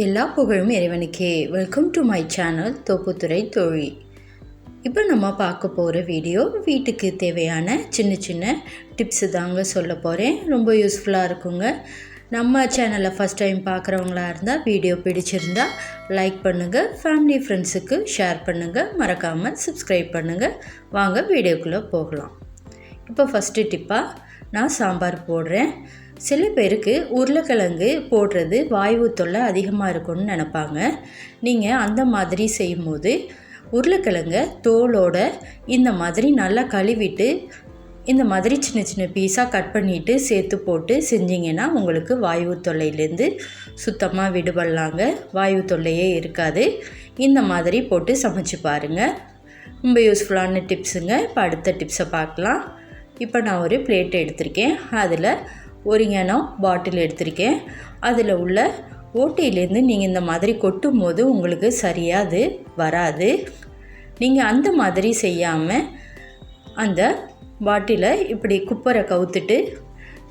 எல்லா புகழும் இறைவனுக்கே. Welcome to my channel Thopputhurai தொழில் இப்போ நம்ம பார்க்க போகிற வீடியோ வீட்டுக்கு தேவையான சின்ன சின்ன டிப்ஸு தாங்க சொல்ல போகிறேன் ரொம்ப யூஸ்ஃபுல்லாக இருக்குங்க. நம்ம சேனலை ஃபஸ்ட் டைம் பார்க்குறவங்களா இருந்தால் வீடியோ பிடிச்சிருந்தா லைக் பண்ணுங்கள் ஃபேமிலி ஃப்ரெண்ட்ஸுக்கு ஷேர் பண்ணுங்கள் மறக்காமல் சப்ஸ்கிரைப் பண்ணுங்கள் வாங்க வீடியோக்குள்ளே போகலாம். இப்போ ஃபஸ்ட்டு டிப்பாக நான் சாம்பார் போடுறேன். சில பேருக்கு உருளைக்கிழங்கு போடுறது வாய்வு தொல்லை அதிகமாக இருக்கும்னு நினப்பாங்க. நீங்கள் அந்த மாதிரி செய்யும்போது உருளைக்கிழங்க தோலோட இந்த மாதிரி நல்லா கழுவிட்டு இந்த மாதிரி சின்ன சின்ன பீஸாக கட் பண்ணிவிட்டு சேர்த்து போட்டு செஞ்சிங்கன்னா உங்களுக்கு வாயு தொல்லையிலேருந்து சுத்தமாக விடுபடலாங்க. வாயு தொல்லையே இருக்காது. இந்த மாதிரி போட்டு சமைச்சு பாருங்கள் ரொம்ப யூஸ்ஃபுல்லான டிப்ஸுங்க இப்போ அடுத்த டிப்ஸை பார்க்கலாம். இப்போ நான் ஒரு பிளேட் எடுத்திருக்கேன். அதில் ஒரிங்கானோ பாட்டில் எடுத்திருக்கேன். அதில் உள்ள ஓட்டையிலேருந்து நீங்கள் இந்த மாதிரி கொட்டும் போது உங்களுக்கு சரியாக அது வராது. நீங்கள் அந்த மாதிரி செய்யாமல் அந்த பாட்டிலை இப்படி குப்பரை கவுத்துட்டு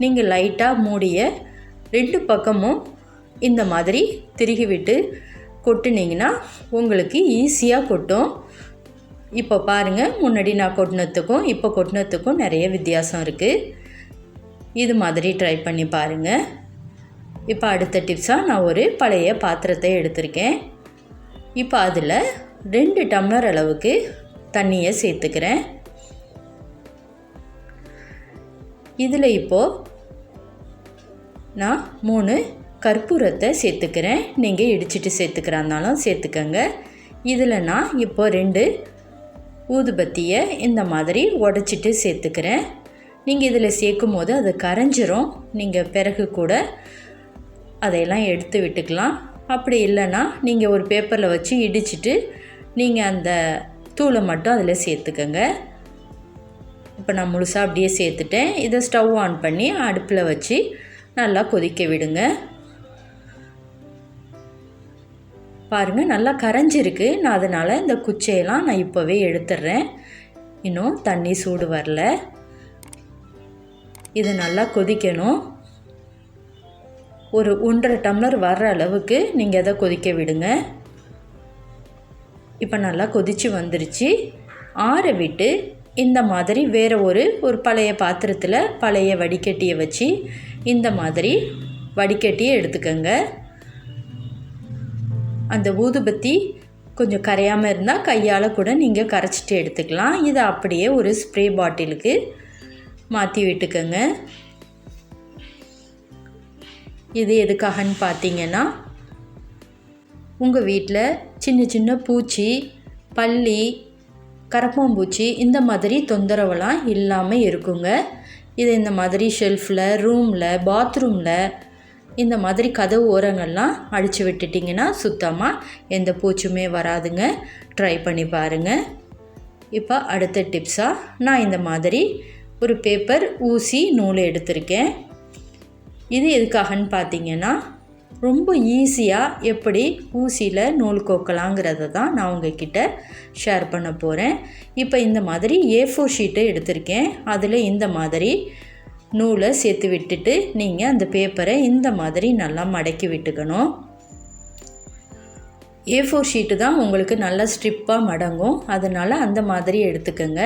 நீங்கள் லைட்டாக மூடிய ரெண்டு பக்கமும் இந்த மாதிரி திருகி விட்டு கொட்டுனீங்கன்னா உங்களுக்கு ஈஸியாக கொட்டும். இப்போ பாருங்கள் முன்னாடி நான் கொட்டினத்துக்கும் இப்போ கொட்டினத்துக்கும் நிறைய வித்தியாசம் இருக்குது இது மாதிரி ட்ரை பண்ணி பாருங்கள் இப்போ அடுத்த டிப்ஸாக நான் ஒரு பழைய பாத்திரத்தை எடுத்திருக்கேன். இப்போ அதில் ரெண்டு டம்ளர் அளவுக்கு தண்ணியை சேர்த்துக்கிறேன். இதில் இப்போது நான் மூணு கற்பூரத்தை சேர்த்துக்கிறேன். நீங்கள் இடிச்சிட்டு சேர்த்துக்கிறாந்தாலும் சேர்த்துக்கங்க. இதில் நான் இப்போ ரெண்டு ஊதுபத்தியை இந்த மாதிரி உடச்சிட்டு சேர்த்துக்கிறேன். நீங்கள் இதில் சேர்க்கும் போது அது கரைஞ்சிரும். நீங்கள் பிறகு கூட அதையெல்லாம் எடுத்து விட்டுக்கலாம். அப்படி இல்லைன்னா நீங்கள் ஒரு பேப்பரில் வச்சு இடிச்சிட்டு நீங்கள் அந்த தூளை மட்டும் அதில் சேர்த்துக்கோங்க. இப்போ நான் முழுசாக அப்படியே சேர்த்துட்டேன். இதை ஸ்டவ் ஆன் பண்ணி அடுப்பில் வச்சு நல்லா கொதிக்க விடுங்க. பாருங்கள் நல்லா கரைஞ்சிருக்கு. நான் அதனால் இந்த குச்சையெல்லாம் நான் இப்போவே எடுத்துடுறேன் இன்னும் தண்ணி சூடு வரல. இது நல்லா கொதிக்கணும். ஒரு ஒன்றரை டம்ளர் வர்ற அளவுக்கு நீங்கள் அதை கொதிக்க விடுங்க. இப்போ நல்லா கொதித்து வந்துருச்சு. ஆற விட்டு இந்த மாதிரி வேறு ஒரு ஒரு பழைய பாத்திரத்தில் பழைய வடிகட்டியை வச்சு இந்த மாதிரி வடிகட்டியை எடுத்துக்கோங்க. அந்த ஊதுபத்தி கொஞ்சம் கரையாமல் இருந்தால் கையால் கூட நீங்கள் கரைச்சிட்டு எடுத்துக்கலாம். இதை அப்படியே ஒரு ஸ்ப்ரே பாட்டிலுக்கு மாற்றி விட்டுக்கோங்க. இது எதுக்காகன்னு பார்த்தீங்கன்னா உங்கள் வீட்டில் சின்ன சின்ன பூச்சி பள்ளி கரப்பாம்பூச்சி இந்த மாதிரி தொந்தரவெல்லாம் இல்லாமல் இருக்குங்க. இது இந்த மாதிரி ஷெல்ஃபில் ரூமில் பாத்ரூமில் இந்த மாதிரி கதவு ஓரங்கள்லாம் அடித்து விட்டுட்டிங்கன்னா சுத்தமாக எந்த பூச்சுமே வராதுங்க. ட்ரை பண்ணி பாருங்கள் இப்போ அடுத்த டிப்ஸாக நான் இந்த மாதிரி ஒரு பேப்பர் ஊசி நூல் எடுத்திருக்கேன். இது எதுக்காகன்னு பார்த்தீங்கன்னா ரொம்ப ஈஸியாக எப்படி ஊசியில் நூல் கோக்கலாங்கிறத தான் நான் உங்ககிட்ட ஷேர் பண்ண போகிறேன் இப்போ இந்த மாதிரி ஏ ஃபோர் ஷீட்டை எடுத்திருக்கேன். அதில் இந்த மாதிரி நூலை சேர்த்து விட்டுட்டு நீங்கள் அந்த பேப்பரை இந்த மாதிரி நல்லா மடக்கி விட்டுக்கணும். ஏ ஃபோர் ஷீட்டு தான் உங்களுக்கு நல்லா ஸ்ட்ரிப்பாக மடங்கும். அதனால் அந்த மாதிரி எடுத்துக்கோங்க.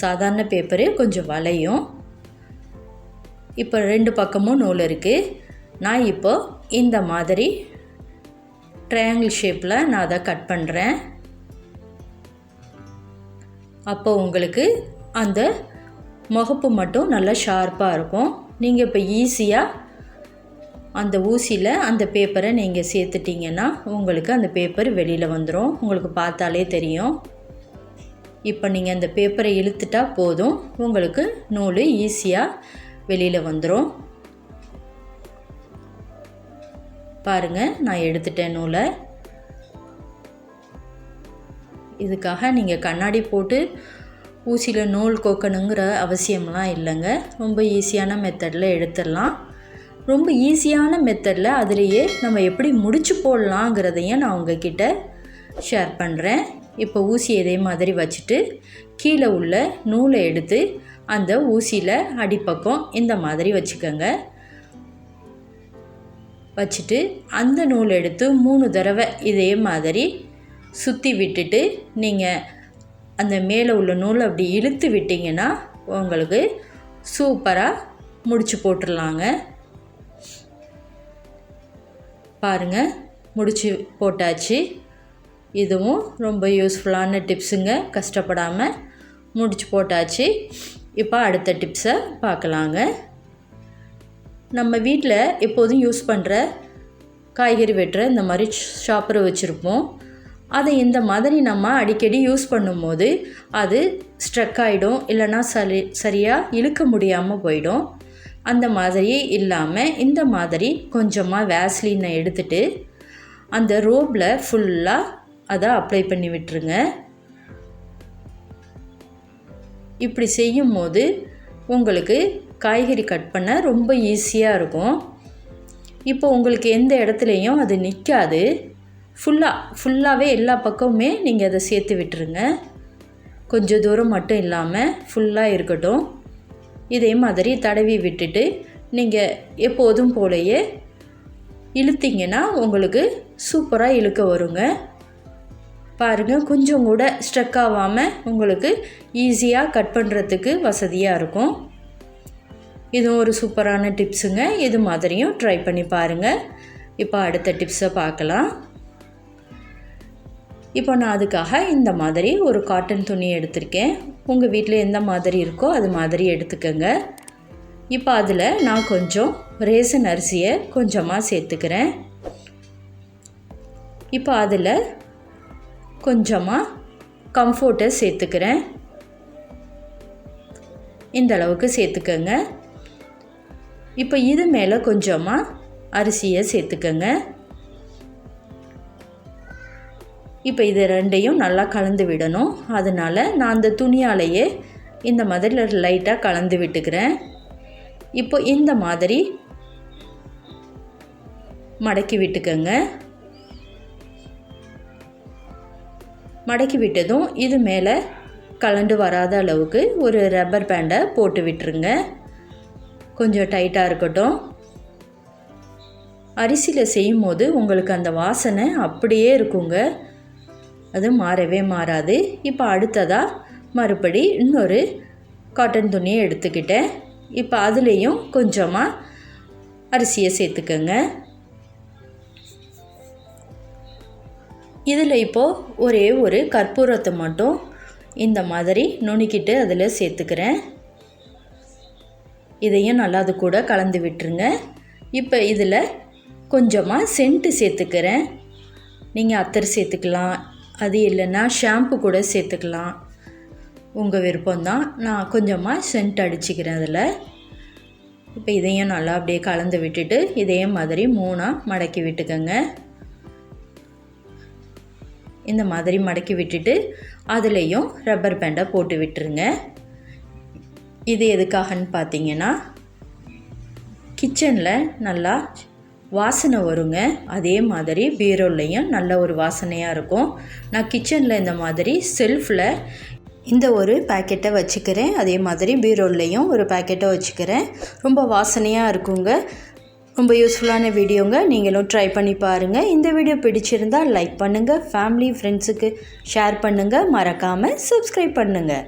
சாதாரண பேப்பரு கொஞ்சம் வளையும். இப்போ ரெண்டு பக்கமும் நூல் இருக்குது நான் இப்போ இந்த மாதிரி ட்ரையாங்கிள் ஷேப்பில் நான் அதை கட் பண்ணுறேன் அப்போ உங்களுக்கு அந்த முகப்பு மட்டும் நல்லா ஷார்ப்பாக இருக்கும். நீங்கள் இப்போ ஈஸியாக அந்த ஊசியில் அந்த பேப்பரை நீங்கள் சேர்த்துட்டிங்கன்னா உங்களுக்கு அந்த பேப்பர் வெளியில் வந்துடும் உங்களுக்கு பார்த்தாலே தெரியும். இப்போ நீங்கள் அந்த பேப்பரை இழுத்துட்டா போதும். உங்களுக்கு நூல் ஈஸியாக வெளியில் வந்துடும் பாருங்கள் நான் எடுத்துட்டேன் நூலை. இதுக்காக நீங்கள் கண்ணாடி போட்டு ஊசியில் நூல் கோக்கணுங்கிற அவசியம்லாம் இல்லைங்க. ரொம்ப ஈஸியான மெத்தடில் எடுத்துடலாம். ரொம்ப ஈஸியான மெத்தடில் அதுலேயே நம்ம எப்படி முடிச்சு போடலாங்கிறதையும் நான் உங்ககிட்ட ஷேர் பண்ணுறேன் இப்போ ஊசி இதே மாதிரி வச்சுட்டு கீழே உள்ள நூலை எடுத்து அந்த ஊசியில் அடிப்பக்கம் இந்த மாதிரி வச்சுக்கோங்க. வச்சுட்டு அந்த நூல் எடுத்து மூணு தடவை இதே மாதிரி சுற்றி விட்டுட்டு நீங்கள் அந்த மேலே உள்ள நூலை அப்படி இழுத்து விட்டிங்கன்னா உங்களுக்கு சூப்பராக முடிச்சு போட்டுடலாங்க பாருங்கள் முடிச்சு போட்டாச்சு. இதுவும் ரொம்ப யூஸ்ஃபுல்லான டிப்ஸுங்க கஷ்டப்படாமல் முடிச்சு போட்டாச்சு. இப்போ அடுத்த டிப்ஸை பார்க்கலாங்க நம்ம வீட்டில் எப்போதும் யூஸ் பண்ணுற காய்கறி வெட்டுற இந்த மாதிரி ஷாப்பரை வச்சுருப்போம். அதை இந்த மாதிரி நம்ம அடிக்கடி யூஸ் பண்ணும்போது அது ஸ்ட்ரக் ஆகிடும் இல்லைன்னா சரி சரியாக இழுக்க முடியாமல் போயிடும். அந்த மாதிரி இல்லாமல் இந்த மாதிரி கொஞ்சமாக வேஸ்லினை எடுத்துகிட்டு அந்த ரோப்பில் ஃபுல்லாக அதை அப்ளை பண்ணி விட்டுருங்க. இப்படி செய்யும் போது உங்களுக்கு காய்கறி கட் பண்ண ரொம்ப ஈஸியாக இருக்கும். இப்போ உங்களுக்கு எந்த இடத்துலையும் அது நிற்காது ஃபுல்லாக ஃபுல்லாகவே எல்லா பக்கமுமே நீங்கள் அதை சேர்த்து விட்டுருங்க. கொஞ்சம் தூரம் மட்டும் இல்லாமல் ஃபுல்லாக இருக்கட்டும். இதே மாதிரி தடவி விட்டுட்டு நீங்கள் எப்போதும் போலையே இழுத்திங்கன்னா உங்களுக்கு சூப்பராக இழுக்க வருங்க. பாருங்கள் கொஞ்சம் கூட ஸ்ட்ரக் ஆகாமல் உங்களுக்கு ஈஸியாக கட் பண்ணுறதுக்கு வசதியாக இருக்கும். இதுவும் ஒரு சூப்பரான டிப்ஸுங்க இது மாதிரியும் ட்ரை பண்ணி பாருங்கள் இப்போ அடுத்த டிப்ஸை பார்க்கலாம். இப்போ நான் அதுக்காக இந்த மாதிரி ஒரு காட்டன் துணி எடுத்திருக்கேன். உங்கள் வீட்டில் எந்த மாதிரி இருக்கோ அது மாதிரி எடுத்துக்கோங்க. இப்போ அதில் நான் கொஞ்சம் ரேசன் அரிசியை கொஞ்சமாக சேர்த்துக்கிறேன். இப்போ அதில் கொஞ்சமாக கம்ஃபோர்ட்டை சேர்த்துக்கிறேன். இந்த அளவுக்கு சேர்த்துக்கோங்க. இப்போ இது மேலே கொஞ்சமாக அரிசியை சேர்த்துக்கோங்க. இப்போ இது ரெண்டையும் நல்லா கலந்து விடணும். அதனால் நான் அந்த துணியாலேயே இந்த மாதிரி லைட்டாக கலந்து விட்டுக்கிறேன். இப்போ இந்த மாதிரி மடக்கி விட்டுக்கோங்க. மடக்கி விட்டதும் இது மேலே கலண்டு வராத அளவுக்கு ஒரு ரப்பர் பேண்டை போட்டு விட்டுருங்க. கொஞ்சம் டைட்டாக இருக்கட்டும். அரிசியில் செய்யும் போது உங்களுக்கு அந்த வாசனை அப்படியே இருக்குங்க. அது மாறவே மாறாது. இப்போ அடுத்ததாக மறுபடி இன்னொரு காட்டன் துணியை எடுத்துக்கிட்டேன். இப்போ அதுலேயும் கொஞ்சமாக அரிசியை சேர்த்துக்கோங்க. இதில் இப்போது ஒரே ஒரு கற்பூரத்தை மட்டும் இந்த மாதிரி நுணுக்கிட்டு அதில் சேர்த்துக்கிறேன். இதையும் நல்லா அது கூட கலந்து விட்டுருங்க. இப்போ இதில் கொஞ்சமாக சென்ட்டு சேர்த்துக்கிறேன். நீங்கள் அத்தர் சேர்த்துக்கலாம். அது இல்லைன்னா ஷாம்பு கூட சேர்த்துக்கலாம். உங்கள் விருப்பம்தான். நான் கொஞ்சமாக சென்ட் அடிச்சுக்கிறேன் அதில். இப்போ இதையும் நல்லா அப்படியே கலந்து விட்டுட்டு இதே மாதிரி மூணாக மடக்கி விட்டுக்கோங்க. இந்த மாதிரி மடக்கி விட்டுட்டு அதுலேயும் ரப்பர் பேண்டை போட்டு விட்டுருங்க. இது எதுக்காகன்னு பார்த்தீங்கன்னா கிச்சனில் நல்லா வாசனை வருங்க. அதே மாதிரி பீரோல்லையும் நல்ல ஒரு வாசனையாக இருக்கும். நான் கிச்சனில் இந்த மாதிரி செல்ஃபில் இந்த ஒரு பேக்கெட்டை வச்சுக்கிறேன். அதே மாதிரி பீரோல்லையும் ஒரு பேக்கெட்டை வச்சுக்கிறேன். ரொம்ப வாசனையாக இருக்குங்க. ரொம்ப யூஸ்ஃபுல்லான வீடியோங்க. நீங்களும் ட்ரை பண்ணி பாருங்கள் இந்த வீடியோ பிடிச்சிருந்தால் லைக் பண்ணுங்கள் ஃபேமிலி ஃப்ரெண்ட்ஸுக்கு ஷேர் பண்ணுங்கள் மறக்காமல் சப்ஸ்கிரைப் பண்ணுங்கள்